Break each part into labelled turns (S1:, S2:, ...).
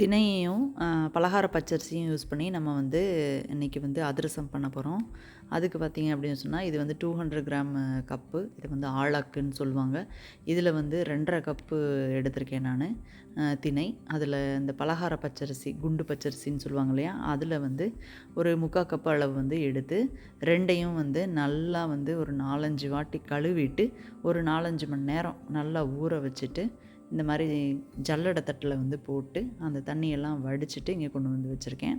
S1: தினையையும் பலகார பச்சரிசியும் use பண்ணி நம்ம வந்து இன்றைக்கி வந்து அதிரசம் பண்ண போகிறோம் அதுக்கு பார்த்திங்க அப்படின்னு சொன்னால் இது வந்து டூ ஹண்ட்ரட் கிராம் கப்பு. இது வந்து ஆளாக்குன்னு சொல்லுவாங்க. இதில் வந்து ரெண்டரை கப்பு எடுத்திருக்கேன் நான் திணை அதில் இந்த பலகார பச்சரிசி குண்டு பச்சரிசின்னு சொல்லுவாங்க இல்லையா? அதில் வந்து ஒரு முக்கால் கப்பு அளவு வந்து எடுத்து ரெண்டையும் வந்து நல்லா வந்து ஒரு நாலஞ்சு வாட்டி கழுவிட்டு ஒரு நாலஞ்சு மணி நேரம் நல்லா ஊற வச்சுட்டு இந்த மாதிரி ஜல்லடை தட்டில் வந்து போட்டு அந்த தண்ணியெல்லாம் வடிச்சிட்டு இங்கே கொண்டு வந்து வச்சுருக்கேன்.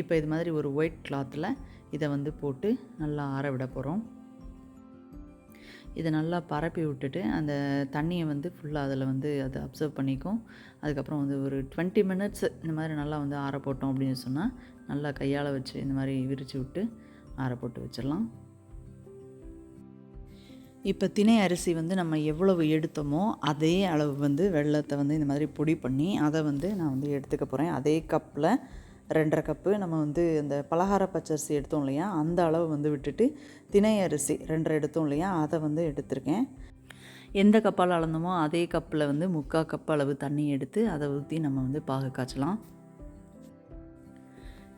S1: இப்போ இது மாதிரி ஒரு ஒயிட் கிளாத்தில் இதை வந்து போட்டு நல்லா ஆற விட போகிறோம். இதை நல்லா பரப்பி விட்டுட்டு அந்த தண்ணியை வந்து ஃபுல்லாக அதில் வந்து அதை அப்சர்வ் பண்ணிக்கும். அதுக்கப்புறம் வந்து ஒரு டுவெண்ட்டி மினிட்ஸ் இந்த மாதிரி நல்லா வந்து ஆற போட்டோம் அப்படின்னு சொன்னால் நல்லா கையால் வச்சு இந்த மாதிரி விரித்து விட்டு ஆற போட்டு வச்சிடலாம். இப்போ திணை அரிசி வந்து நம்ம எவ்வளவு எடுத்தோமோ அதே அளவு வந்து வெள்ளத்தை வந்து இந்த மாதிரி பொடி பண்ணி அதை வந்து நான் வந்து எடுத்துக்க போகிறேன் அதே கப்பில் ரெண்டரை கப்பு நம்ம வந்து இந்த பலகார பச்சரிசி எடுத்தோம் இல்லையா? அந்த அளவு வந்து விட்டுட்டு திணை அரிசி ரெண்டரை எடுத்தோம் இல்லையா? அதை வந்து எடுத்திருக்கேன். எந்த கப்பால் அளந்தோமோ அதே கப்பில் வந்து முக்கால் கப் அளவு தண்ணி எடுத்து அதை ஊற்றி நம்ம வந்து பாகு காய்ச்சலாம்.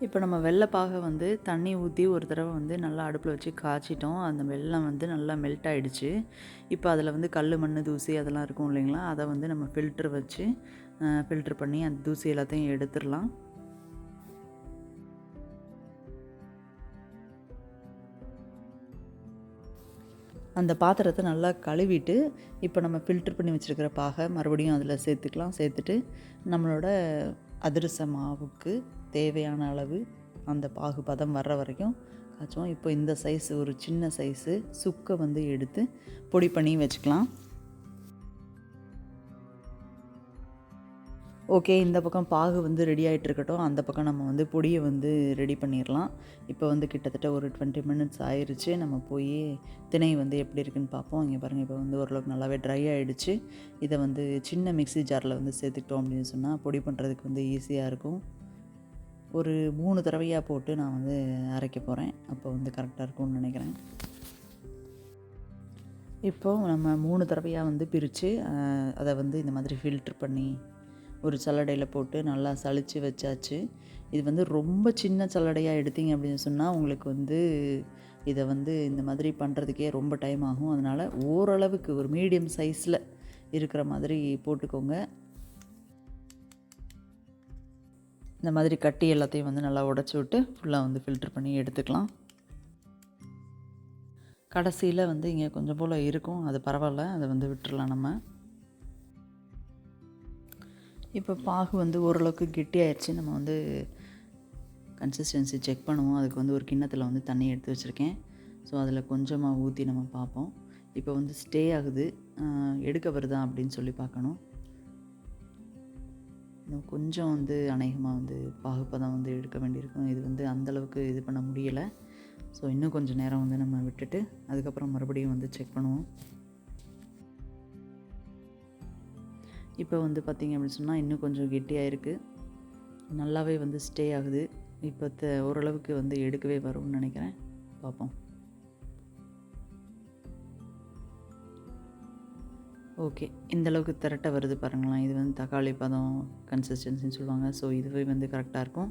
S1: இப்போ நம்ம வெள்ளைப்பாக வந்து தண்ணி ஊற்றி ஒரு தடவை வந்து நல்லா அடுப்பில் வச்சு காய்ச்சிட்டோம். அந்த வெள்ளம் வந்து நல்லா மெல்ட் ஆகிடுச்சு இப்போ அதில் வந்து கல் மண் தூசி அதெல்லாம் இருக்கும் இல்லைங்களா? அதை வந்து நம்ம ஃபில்ட்ரு வச்சு ஃபில்ட்ரு பண்ணி அந்த தூசி எல்லாத்தையும் எடுத்துடலாம். அந்த பாத்திரத்தை நல்லா கழுவிட்டு இப்போ நம்ம ஃபில்ட்ரு பண்ணி வச்சுருக்கிற பாகை மறுபடியும் அதில் சேர்த்துக்கலாம். சேர்த்துட்டு நம்மளோட அதிரச மாவுக்கு தேவையான அளவு அந்த பாகு பதம் வர்ற வரைக்கும் காய்ச்சோம் இப்போ இந்த சைஸ் ஒரு சின்ன சைஸு சுக்கை வந்து எடுத்து பொடி பண்ணி வச்சுக்கலாம். ஓகே இந்த பக்கம் பாகு வந்து ரெடி ஆகிட்டு இருக்கட்டும். அந்த பக்கம் நம்ம வந்து பொடியை வந்து ரெடி பண்ணிடலாம். இப்போ வந்து கிட்டத்தட்ட ஒரு டுவெண்ட்டி மினிட்ஸ் ஆயிடுச்சு நம்ம போய் திணை வந்து எப்படி இருக்குன்னு பார்ப்போம். இங்கே பாருங்கள் இப்போ வந்து ஓரளவுக்கு நல்லாவே ட்ரை ஆகிடுச்சு இதை வந்து சின்ன மிக்சி ஜாரில் வந்து சேர்த்துக்கிட்டோம் அப்படின்னு சொன்னால் பொடி பண்ணுறதுக்கு வந்து ஈஸியாக இருக்கும். ஒரு மூணு தடவையாக போட்டு நான் வந்து அரைக்க போகிறேன் அப்போ வந்து கரெக்டாக இருக்கும்னு நினைக்கிறேன். இப்போது நம்ம மூணு தடவையாக வந்து பிரித்து அதை வந்து இந்த மாதிரி ஃபில்ட்ரு பண்ணி ஒரு சல்லடையில் போட்டு நல்லா சளிச்சு வச்சாச்சு. இது வந்து ரொம்ப சின்ன சல்லடையாக எடுத்தீங்க அப்படின்னு சொன்னால் உங்களுக்கு வந்து இதை வந்து இந்த மாதிரி பண்ணுறதுக்கே ரொம்ப டைம் ஆகும். அதனால் ஓரளவுக்கு ஒரு மீடியம் சைஸில் இருக்கிற மாதிரி போட்டுக்கோங்க. இந்த மாதிரி கட்டி எல்லாத்தையும் வந்து நல்லா உடச்சி விட்டு ஃபுல்லாக வந்து ஃபில்ட்ரு பண்ணி எடுத்துக்கலாம். கடைசியில் வந்து இங்கே கொஞ்சம் போல் இருக்கும். அது பரவாயில்ல. அதை வந்து விட்டுறலாம் நம்ம. இப்போ பாகு வந்து ஓரளவுக்கு கெட்டியாயிடுச்சு நம்ம வந்து கன்சிஸ்டன்சி செக் பண்ணுவோம். அதுக்கு வந்து ஒரு கிண்ணத்தில் வந்து தண்ணி எடுத்து வச்சுருக்கேன். ஸோ அதில் கொஞ்சமாக ஊற்றி நம்ம பார்ப்போம். இப்போ வந்து ஸ்டே ஆகுது. எடுக்க வருதா அப்படின்னு சொல்லி பார்க்கணும். இன்னும் கொஞ்சம் வந்து அநேகமாக வந்து பாகுபதம் வந்து எடுக்க வேண்டியிருக்கும். இது வந்து அந்தளவுக்கு இது பண்ண முடியலை. ஸோ இன்னும் கொஞ்சம் நேரம் வந்து நம்ம விட்டுட்டு அதுக்கப்புறம் மறுபடியும் வந்து செக் பண்ணுவோம். இப்போ வந்து பார்த்திங்க அப்படின்னு சொன்னால் இன்னும் கொஞ்சம் கெட்டியாக இருக்குது நல்லாவே வந்து ஸ்டே ஆகுது. இப்போ ஓரளவுக்கு வந்து எடுக்கவே வரும்னு நினைக்கிறேன். பார்ப்போம் ஓகே. இந்தளவுக்கு திரட்ட வருது பாருங்களேன். இது வந்து தக்காளி பதம் கன்சிஸ்டன்சின்னு சொல்லுவாங்க. ஸோ இதுவே வந்து கரெக்டாக இருக்கும்.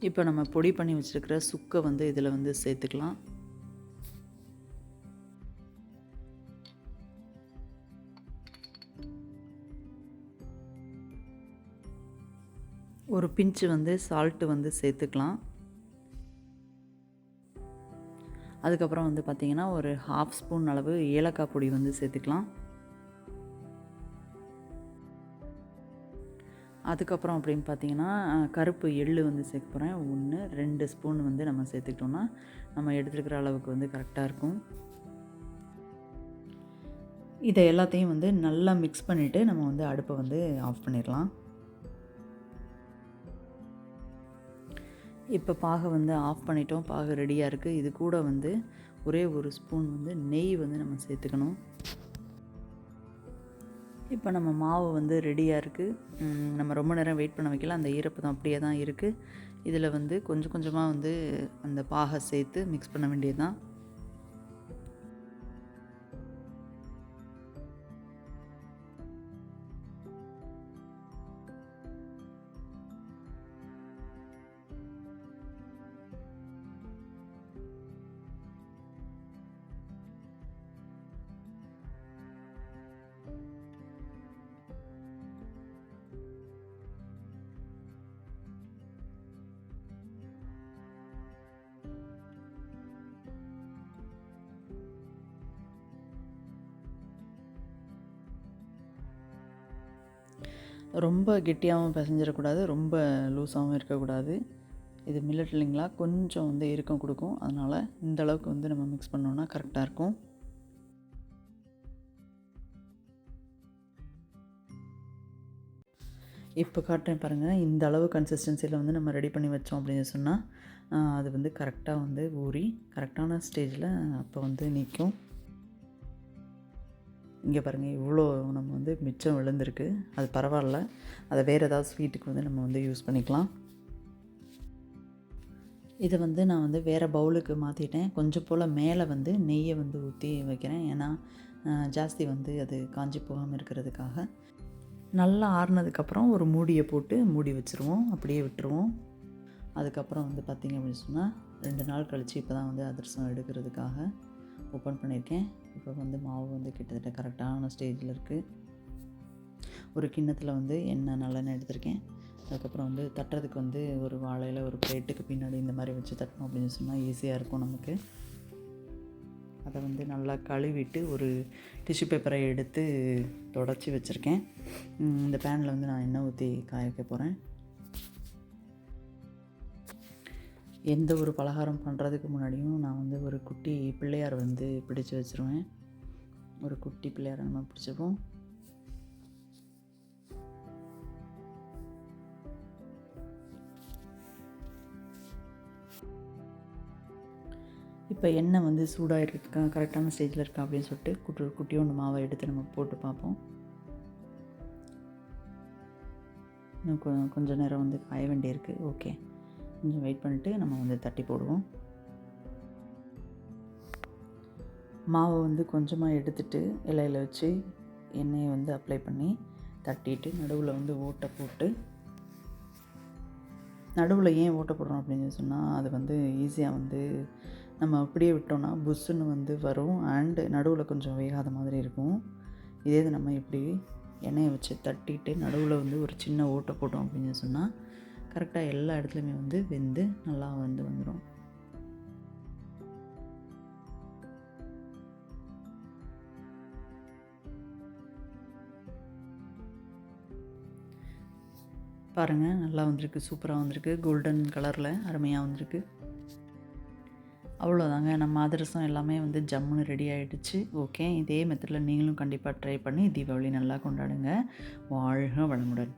S1: இப்போ நம்ம பொடி பண்ணி வச்சுருக்கிற சுக்கை வந்து இதில் வந்து சேர்த்துக்கலாம். ஒரு பிஞ்சு வந்து சால்ட்டு வந்து சேர்த்துக்கலாம். அதுக்கப்புறம் வந்து பார்த்திங்கன்னா ஒரு ஹாஃப் ஸ்பூன் அளவு ஏலக்காய் பொடி வந்து சேர்த்துக்கலாம். அதுக்கப்புறம் அப்படின்னு பார்த்தீங்கன்னா கருப்பு எள்ளு வந்து சேர்க்க போகிறேன் ஒன்று ரெண்டு ஸ்பூன் வந்து நம்ம சேர்த்துக்கிட்டோம்னா நம்ம எடுத்துருக்கிற அளவுக்கு வந்து கரெக்டாக இருக்கும். இதை எல்லாத்தையும் வந்து நல்லா மிக்ஸ் பண்ணிவிட்டு நம்ம வந்து அடுப்பை வந்து ஆஃப் பண்ணிடலாம். இப்போ பாகை வந்து ஆஃப் பண்ணிட்டோம். பாகை ரெடியாக இருக்குது இது கூட வந்து ஒரே ஒரு ஸ்பூன் வந்து நெய் வந்து நம்ம சேர்த்துக்கணும். இப்போ நம்ம மாவு வந்து ரெடியாக இருக்குது நம்ம ரொம்ப நேரம் வெயிட் பண்ண வைக்கல. அந்த ஈரப்பதம் அப்படியே தான் இருக்குது இதில் வந்து கொஞ்சம் கொஞ்சமாக வந்து அந்த பாகை சேர்த்து மிக்ஸ் பண்ண வேண்டியது தான் ரொம்ப கெட்டியாகவும் பிசைஞ்சிடக்கூடாது ரொம்ப லூஸாகவும் இருக்கக்கூடாது. இது மில்லட் இல்லைங்களா கொஞ்சம் வந்து இறுக்கம் கொடுக்கும். அதனால் இந்த அளவுக்கு வந்து நம்ம மிக்ஸ் பண்ணோன்னா கரெக்டாக இருக்கும். இப்போ காட்டுறேன் பாருங்கள் இந்த அளவு கன்சிஸ்டன்சியில் வந்து நம்ம ரெடி பண்ணி வச்சோம் அப்படின்னு சொன்னால் அது வந்து கரெக்டாக வந்து ஊறி கரெக்டான ஸ்டேஜில் அப்போ வந்து நிற்கும் இங்கே பாருங்கள் இவ்வளோ நம்ம வந்து மிச்சம் விழுந்திருக்கு. அது பரவாயில்ல. அதை வேறு ஏதாவது ஸ்வீட்டுக்கு வந்து நம்ம வந்து யூஸ் பண்ணிக்கலாம். இதை வந்து நான் வந்து வேறு பவுலுக்கு மாற்றிட்டேன் கொஞ்சம் போல் மேலே வந்து நெய்யை வந்து ஊற்றி வைக்கிறேன். ஏன்னா ஜாஸ்தி வந்து அது காஞ்சி போகாமல் இருக்கிறதுக்காக. நல்லா ஆறுனதுக்கப்புறம் ஒரு மூடியை போட்டு மூடி வச்சுருவோம். அப்படியே விட்டுருவோம். அதுக்கப்புறம் வந்து பார்த்திங்க அப்படின்னு சொன்னால் ரெண்டு நாள் கழித்து இப்போ தான் வந்து அதிரசம் எடுக்கிறதுக்காக ஓப்பன் பண்ணியிருக்கேன். இப்போ வந்து மாவு வந்து கிட்டத்தட்ட கரெக்டான ஸ்டேஜில் இருக்குது ஒரு கிண்ணத்தில் வந்து எண்ணெய் நல்லெண்ணெய் எடுத்திருக்கேன். அதுக்கப்புறம் வந்து தட்டுறதுக்கு வந்து ஒரு வாழையில் ஒரு பிளேட்டுக்கு பின்னாடி இந்த மாதிரி வச்சு தட்டணும் அப்படின்னு சொன்னால் ஈஸியாக இருக்கும் நமக்கு. அதை வந்து நல்லா கழுவிட்டு ஒரு டிஷ்யூ பேப்பரை எடுத்து தொடச்சி வச்சுருக்கேன். இந்த பேனில் வந்து நான் எண்ணெய் ஊற்றி காய வைக்க போகிறேன் எந்த ஒரு பலகாரம் பண்ணுறதுக்கு முன்னாடியும் நான் வந்து ஒரு குட்டி பிள்ளையார் வந்து பிடிச்சி வச்சுருவேன். ஒரு குட்டி பிள்ளையாரை நம்ம பிடிச்சிப்போம். இப்போ எண்ணெய் வந்து சூடாக இருக்கா கரெக்டான ஸ்டேஜில் இருக்கா அப்படின்னு சொல்லிட்டு குட்டி குட்டி ஒன்று மாவை எடுத்து நம்ம போட்டு பார்ப்போம். இன்னும் கொஞ்சம் நேரம் வந்து காய வேண்டியிருக்கு. ஓகே. கொஞ்சம் வெயிட் பண்ணிவிட்டு நம்ம வந்து தட்டி போடுவோம். மாவை வந்து கொஞ்சமாக எடுத்துட்டு இலையில் வச்சு எண்ணெயை வந்து அப்ளை பண்ணி தட்டிட்டு நடுவில் வந்து ஓட்டை போட்டு நடுவில் ஏன் ஓட்டை போடுறோம் அப்படின்னு சொன்னால் அது வந்து ஈஸியாக வந்து நம்ம அப்படியே விட்டோம்னா புஷ்ஷுன்னு வந்து வரும் அண்டு நடுவில் கொஞ்சம் வேகாத மாதிரி இருக்கும். இதே இது நம்ம இப்படி எண்ணெயை வச்சு தட்டிட்டு நடுவில் வந்து ஒரு சின்ன ஓட்டை போட்டோம் அப்படின்னு சொன்னால் கரெக்டாக எல்லா இடத்துலையுமே வந்து வெந்து நல்லா வந்து வந்துடும் பாருங்கள் நல்லா வந்திருக்கு சூப்பராக வந்திருக்கு. கோல்டன் கலரில் அருமையாக வந்திருக்கு. அவ்வளோதாங்க நம்ம அதிரசம் எல்லாமே வந்து ஜம்முன்னு ரெடி ஆகிடுச்சு ஓகே இதே மெத்தடில் நீங்களும் கண்டிப்பாக ட்ரை பண்ணி தீபாவளி நல்லா கொண்டாடுங்க. வாழ்க வளமுடன்.